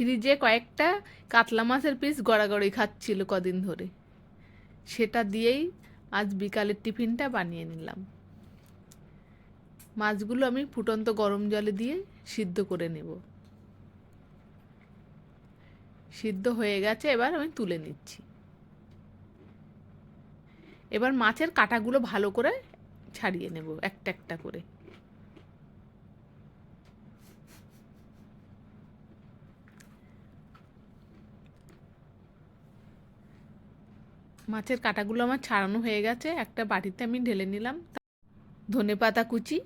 ফ্রিজে কয়েকটা কাতলা মাছের পিস গড়াগড়ি খাচ্ছিল কদিন ধরে। সেটা দিয়েই আজ বিকালের টিফিনটা বানিয়ে নিলাম। মাছগুলো আমি ফুটন্ত গরম জলে দিয়ে সিদ্ধ করে নেব। সিদ্ধ হয়ে গেছে, এবার আমি তুলে নিচ্ছি। এবার মাছের কাঁটাগুলো ভালো করে ছাড়িয়ে নেব একটা একটা করে। মাছের কাঁটাগুলো আমার ছাড়ানো হয়ে গেছে। একটা বাটিতে আমি ঢেলে নিলাম। ধনে পাতা কুচি,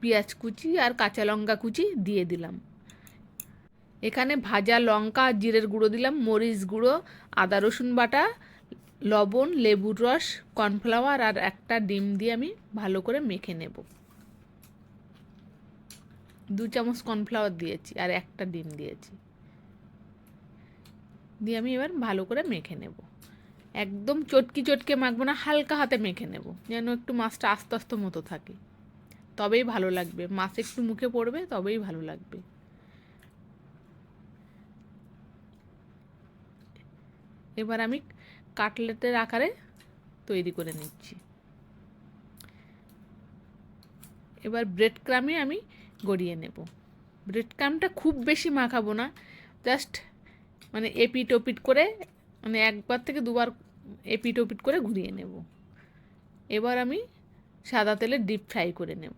পেঁয়াজ কুচি আর কাঁচা লঙ্কা কুচি দিয়ে দিলাম। এখানে ভাজা লঙ্কা আর জিরের গুঁড়ো দিলাম, মরিচ গুঁড়ো, আদা রসুন বাটা, লবণ, লেবুর রস, কর্নফ্লাওয়ার আর একটা ডিম দিয়ে আমি ভালো করে মেখে নেব। দু চামচ কর্নফ্লাওয়ার দিয়েছি আর একটা ডিম দিয়েছি। দিয়ে আমি এবার ভালো করে মেখে নেব। একদম চটকি চটকে মাখবো না, হালকা হাতে মেখে নেব, যেন একটু মাছটা আস্তে আস্তে মতো থাকে। তবেই ভালো লাগবে, মাছ একটু মুখে পড়বে, তবেই ভালো লাগবে। এবার আমি কাটলেটের আকারে তৈরি করে নিচ্ছি। এবার ব্রেড ক্রামে আমি গড়িয়ে নেব। ব্রেড ক্রামটা খুব বেশি মাখাবো না, জাস্ট মানে এপিট ওপিট করে মানে একবার থেকে দুবার এপিট ওপিট করে ঘুরিয়ে নেব। এবার আমি সাদা তেলে ডিপ ফ্রাই করে নেব।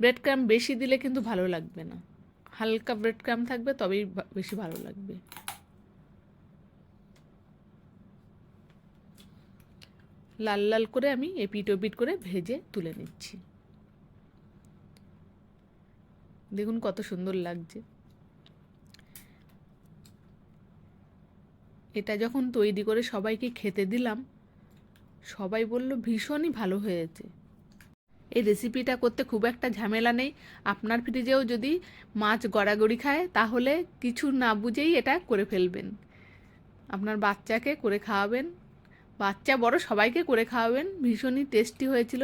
ব্রেড ক্রাম বেশি দিলে কিন্তু ভালো লাগবে না। হালকা ব্রেড ক্রাম থাকবে তবেই বেশি ভালো লাগবে। লাল লাল করে আমি এপিট ওপিট করে ভেজে তুলে নিচ্ছি। দেখুন কত সুন্দর লাগছে। এটা যখন তৈরি করে সবাইকে খেতে দিলাম, সবাই বলল, ভীষণই ভালো হয়েছে। এই রেসিপিটা করতে খুব একটা ঝামেলা নেই। আপনার ফ্রিজেও যদি মাছ গড়াগড়ি খায়, তাহলে কিছু না বুঝেই এটা করে ফেলবেন। আপনার বাচ্চাকে করে খাওয়াবেন। বাচ্চা বড়, সবাইকে করে খাওয়াবেন। ভীষণই টেস্টি হয়েছিল।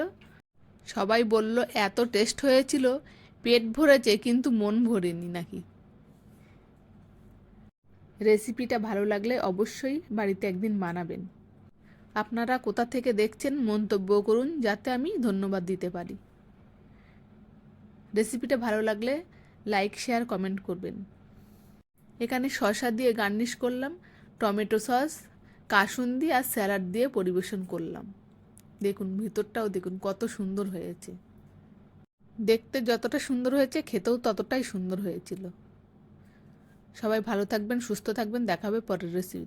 সবাই বলল, এত টেস্ট হয়েছিল। পেট ভরেছে, কিন্তু মন ভরেনি নাকি? রেসিপিটা ভালো লাগলে অবশ্যই বাড়িতে একদিন বানাবেন। আপনারা কোথা থেকে দেখছেন মন্তব্য করুন, যাতে আমি ধন্যবাদ দিতে পারি। রেসিপিটা ভালো লাগলে লাইক, শেয়ার, কমেন্ট করবেন। এখানে শসা দিয়ে গার্নিশ করলাম, টমেটো সস, কাসুন্দি আর স্যালাড দিয়ে পরিবেশন করলাম। দেখুন, ভিতরটাও দেখুন কত সুন্দর হয়েছে। দেখতে যতটা সুন্দর হয়েছে, খেতেও ততটাই সুন্দর হয়েছিল। সবাই ভালো থাকবেন সুস্থ থাকবেন দেখাবে পরের রেসিপি